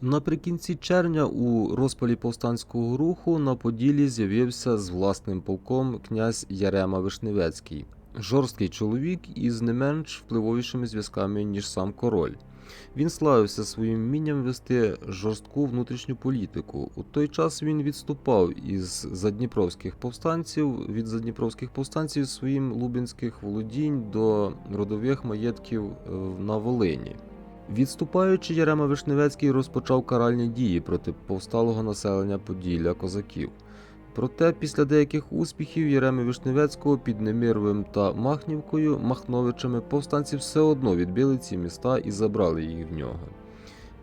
Наприкінці червня у розпалі повстанського руху на Поділі з'явився з власним полком князь Ярема Вишневецький, жорсткий чоловік із не менш впливовішими зв'язками, ніж сам король. Він славився своїм вмінням вести жорстку внутрішню політику. У той час він відступав із задніпровських повстанців від задніпровських повстанців своїм лубенських володінь до родових маєтків е, на Волині. Відступаючи, Ярема Вишневецький розпочав каральні дії проти повсталого населення Поділля козаків. Проте після деяких успіхів Єреми Вишневецького під Немировим та Махнівкою Махновичами повстанці все одно відбили ці міста і забрали їх в нього.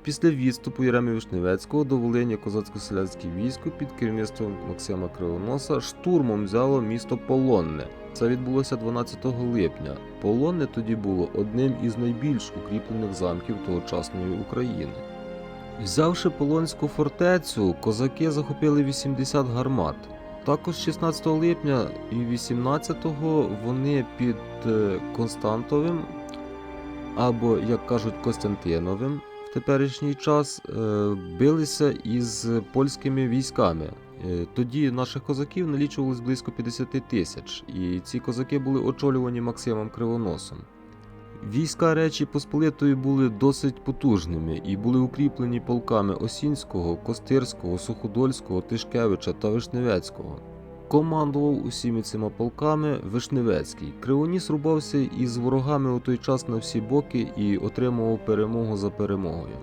Після відступу Єреми Вишневецького до Волині козацько-селянське військо під керівництвом Максима Кривоноса штурмом взяло місто Полонне. Це відбулося 12 липня. Полонне тоді було одним із найбільш укріплених замків тогочасної України. Взявши Полонську фортецю, козаки захопили 80 гармат. Також 16 липня і 18-го вони під е, Константовим, або, як кажуть, Костянтиновим теперішній час е, билися із польськими військами. Е, Тоді наших козаків налічувалось близько 50 тисяч, і ці козаки були очолювані Максимом Кривоносом. Війська Речі Посполитої були досить потужними і були укріплені полками Осінського, Костирського, Суходольського, Тишкевича та Вишневецького. Командував усіми цими полками Вишневецький. Кривоніс рубався із ворогами у той час на всі боки і отримував перемогу за перемогою.